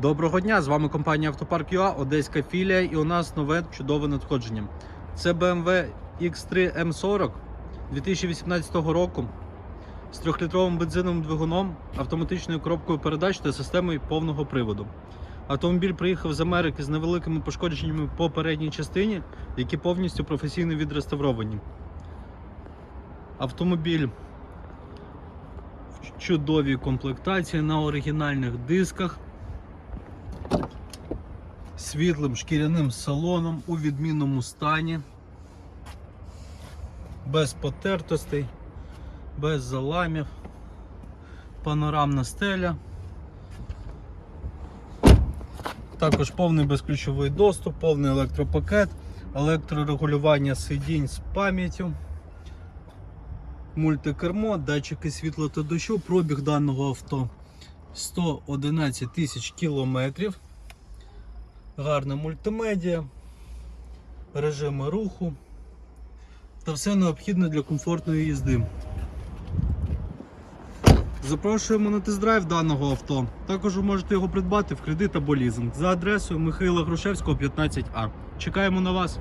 Доброго дня! З вами компанія Автопарк ЮА, Одеська філія, і у нас нове чудове надходження. Це BMW X3 M40 2018 року з 3-літровим бензиновим двигуном, автоматичною коробкою передач та системою повного приводу. Автомобіль приїхав з Америки з невеликими пошкодженнями по передній частині, які повністю професійно відреставровані. Автомобіль в чудовій комплектації на оригінальних дисках світлим шкіряним салоном у відмінному стані, без потертостей, без заламів, панорамна стеля. Також повний безключовий доступ, повний електропакет, електрорегулювання сидінь з пам'яттю, мультикермо, датчики світла та дощу, пробіг даного авто 111 тисяч кілометрів. Гарна мультимедіа, режими руху та все необхідне для комфортної їзди. Запрошуємо на тест-драйв даного авто. Також ви можете його придбати в кредит або лізинг за адресою Михайла Грушевського, 15А. Чекаємо на вас.